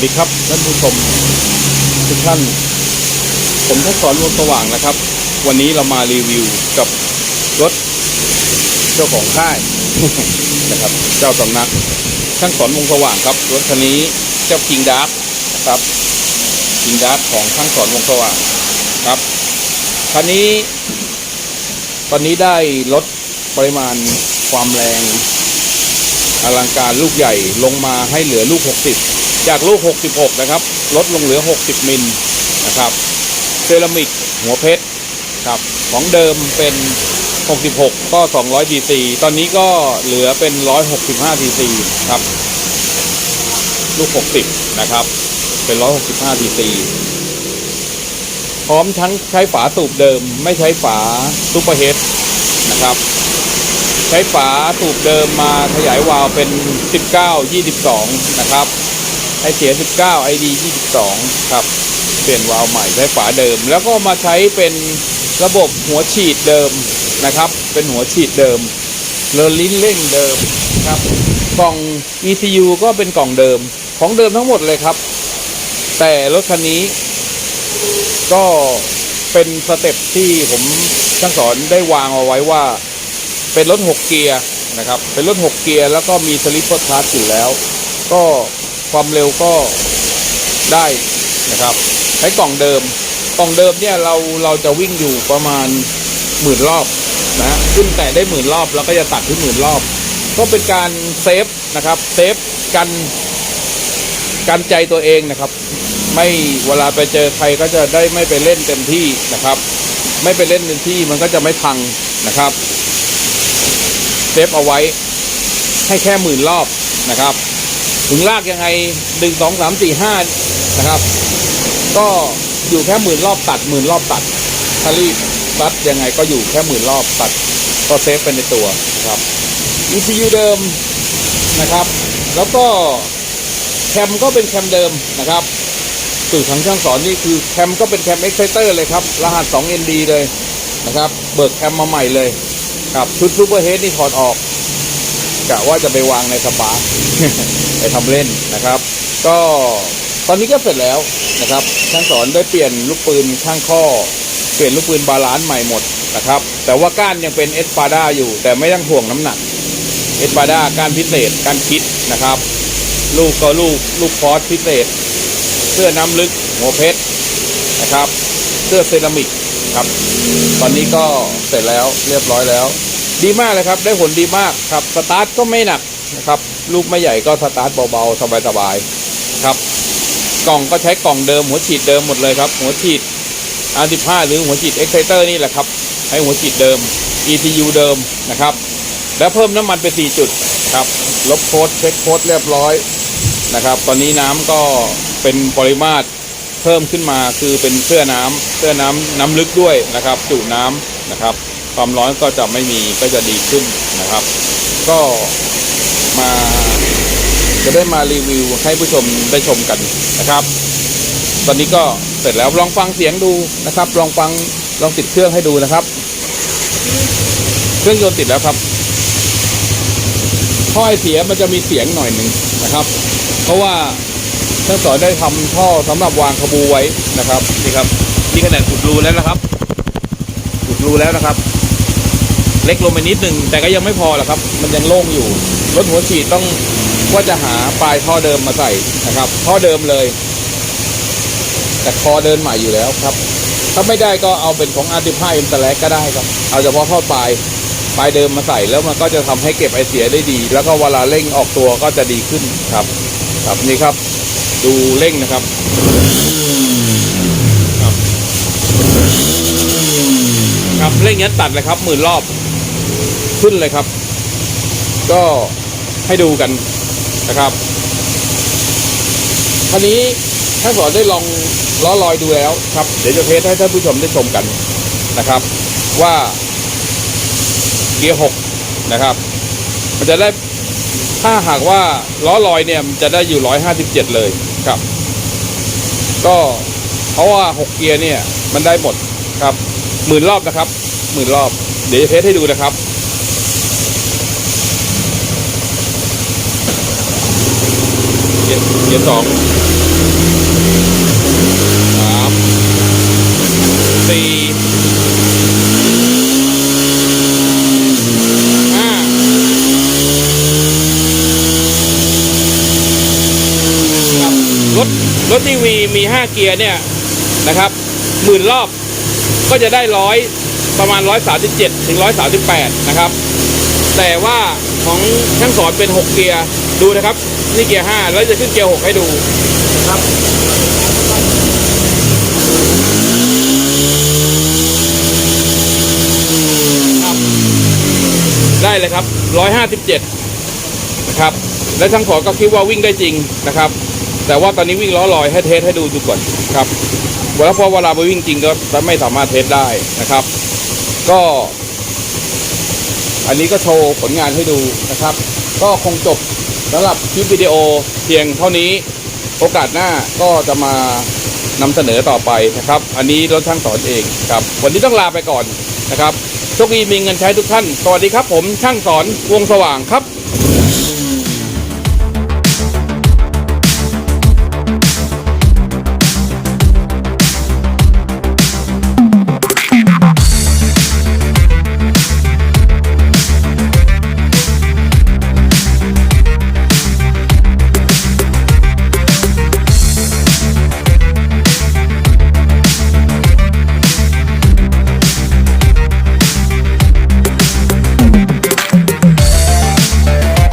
วัสดีครับท่านผู้ชมทุกท่าน ผมทักษรวงสว่างนะครับ วันนี้เรามารีวิวกับรถเจ้าของค่ายนะครับ เจ้าสำนักช่างสอนวงสว่างครับรถคันนี้เจ้าคิงดาร์นะครับคิงดาร์ของช่างสอนวงสว่างครับคันนี้ ตอนนี้ได้ลดปริมาณความแรงอลังการลูกใหญ่ลงมาให้เหลือลูก 60 จากลูก 66 นะครับ ลดลงเหลือ 60 มิลนะครับ เซรามิกหัวเพชรครับของเดิมเป็น 66 ก็ 200 cc ตอนนี้ก็เหลือเป็น 165 cc ครับ ลูก 60 นะครับ เป็น 165 cc พร้อมทั้งใช้ฝาสูบเดิมไม่ใช้ฝาซูเปอร์เฮดนะครับ ใช้ฝาสูบเดิมมาขยายวาล์วเป็น 19 22 นะครับ ไอเสีย 19 ID 22 ครับ เปลี่ยนวาล์วใหม่ใช้ฝาเดิม แล้วก็มาใช้เป็นระบบหัวฉีดเดิมนะครับ เป็นหัวฉีดเดิมเรอลิ้นเร่งเดิมครับ กล่อง ECU ก็เป็นกล่องเดิมของเดิมทั้งหมดเลยครับ แต่รถคันนี้ก็เป็นสเต็ปที่ผมช่างสอนได้วางเอาไว้ว่า เป็นรถ 6 เกียร์นะครับ เป็นรถ 6 เกียร์แล้วก็มีสลิปเปอร์คลัตช์อยู่แล้ว ก็ ความเร็วก็ได้นะครับใช้กล่องเดิม กล่องเดิมเนี่ยเราเราจะวิ่งอยู่ประมาณหมื่นรอบนะฮะขึ้นแต่ได้หมื่นรอบแล้วก็จะตัดที่หมื่นรอบ ก็เป็นการเซฟนะครับเซฟกันกันใจตัวเองนะครับ ไม่เวลาไปเจอใครก็จะได้ไม่ไปเล่นเต็มที่นะครับ ไม่ไปเล่นเต็มที่มันก็จะไม่พังนะครับเซฟเอาไว้ให้แค่หมื่นรอบนะครับ ถึงลากยังไงหนึ่งสองสามสี่ห้านะครับ ก็อยู่แค่หมื่นรอบตัดหมื่นรอบตัดถ้ารีบตัดยังไงก็อยู่แค่หมื่นรอบตัดก็เซฟเป็นในตัวนะครับ ECU เดิมนะครับ แล้วก็แคมก็เป็นแคมเดิมนะครับสูตรของช่างสอนนี่คือแคมก็เป็นแคม Exciter เลยครับ รหัส 2ND เลยนะครับ เบิกแคมมาใหม่เลย ครับชุดซูเปอร์เฮดนี่ถอดออก กะว่าจะไปวางในสปาไปทำเล่นนะครับ ก็ตอนนี้ก็เสร็จแล้วนะครับช่างสอนได้เปลี่ยนลูกปืนข้างข้อ เปลี่ยนลูกปืนบาลานซ์ใหม่หมดนะครับ แต่ว่าก้านยังเป็นเอสปาด้าอยู่ แต่ไม่ต้องห่วงน้ำหนักเอสปาด้าก้านพิเศษก้านคิดนะครับ ลูกก็ลูกลูกคอร์สพิเศษ เสื้อน้ำลึกหัวเพชรนะครับ เสื้อเซรามิกครับ ตอนนี้ก็เสร็จแล้วเรียบร้อยแล้ว ดีมากเลยครับ ได้ผลดีมากครับ สตาร์ทก็ไม่หนักนะครับ ลูกไม่ใหญ่ก็สตาร์ทเบาๆ สบายๆครับ กล่องก็ใช้กล่องเดิมหัวฉีดเดิมหมดเลยครับ หัวฉีด R15 หรือหัวฉีด Exciter นี่แหละครับ ให้หัวฉีดเดิม ECU เดิมนะครับ แล้วเพิ่มน้ำมันไป 4 จุดครับ ลบโค้ดเช็คโค้ดเรียบร้อยนะครับ ตอนนี้น้ำก็เป็นปริมาตรเพิ่มขึ้นมาคือเป็นเสื้อน้ำเสื้อน้ำน้ำลึกด้วยนะครับ จุน้ำนะครับ ความร้อนก็จะไม่มีก็จะดีขึ้นนะครับ ก็มาจะได้มารีวิวให้ผู้ชมได้ชมกันนะครับ ตอนนี้ก็เสร็จแล้วลองฟังเสียงดูนะครับ ลองฟังลองติดเครื่องให้ดูนะครับ เครื่องยนต์ติดแล้วครับท่อไอเสียมันจะมีเสียงหน่อยหนึ่งนะครับ เพราะว่าช่างสอนได้ทำท่อสำหรับวางขบูไว้นะครับนี่ครับนี่ขนาดขุดรูแล้วนะครับขุดรูแล้วนะครับ เล็กลงไปนิดหนึ่งแต่ก็ยังไม่พอหรอกครับ มันยังโล่งอยู่ รถหัวฉีดต้องว่าจะหาปลายท่อเดิมมาใส่นะครับท่อเดิมเลย แต่คอเดินใหม่อยู่แล้วครับ ถ้าไม่ได้ก็เอาเป็นของ R15 M Select ก็ได้ครับ เอาเฉพาะท่อปลายปลายเดิมมาใส่แล้วมันก็จะทำให้เก็บไอเสียได้ดี แล้วก็เวลาเร่งออกตัวก็จะดีขึ้นครับ ครับนี่ครับ ดูเร่งนะครับครับครับเร่งยันตัดเลยครับหมื่นรอบ ขึ้นเลยครับ ก็ให้ดูกันนะครับคันนี้ท่านสอนได้ลองล้อลอยดูแล้วครับ เดี๋ยวจะเทสให้ท่านผู้ชมได้ชมกันนะครับ ว่าเกียร์หกนะครับ มันจะได้ถ้าหากว่าล้อลอยเนี่ยมันจะได้อยู่ร้อยห้าสิบเจ็ดเลยครับ ก็เพราะว่าหกเกียร์เนี่ยมันได้หมดครับหมื่นรอบนะครับหมื่นรอบ เดี๋ยวจะเทสให้ดูนะครับ เกียร์สองสามสี่ห้าครับรถรถทีวีมีห้าเกียร์เนี่ยนะครับหมื่นรอบก็จะได้ร้อยประมาณ 137 ถึง 138 นะครับ แต่ว่าของช่างสอนเป็น 6 เกียร์ ดูนะครับ นี่เกียร์5แล้วจะขึ้นเกียร์6ให้ดูนะครับได้เลยครับ 157 นะครับ และช่างสอก็คิดว่าวิ่งได้จริงนะครับ แต่ว่าตอนนี้วิ่งล้อลอยให้เทสให้ดูดูก่อนครับแล้วพอเวลาไปวิ่งจริงก็ไม่สามารถเทสได้นะครับ ก็ อันนี้ก็โชว์ผลงานให้ดูนะครับ ก็คงจบ สำหรับคลิปวิดีโอเพียงเท่านี้โอกาสหน้าก็จะมานำเสนอต่อไปนะครับ อันนี้รถช่างสอนเองครับ วันนี้ต้องลาไปก่อนนะครับโชคดีมีเงินใช้ทุกท่าน สวัสดีครับผมช่างสอนวงสว่างครับ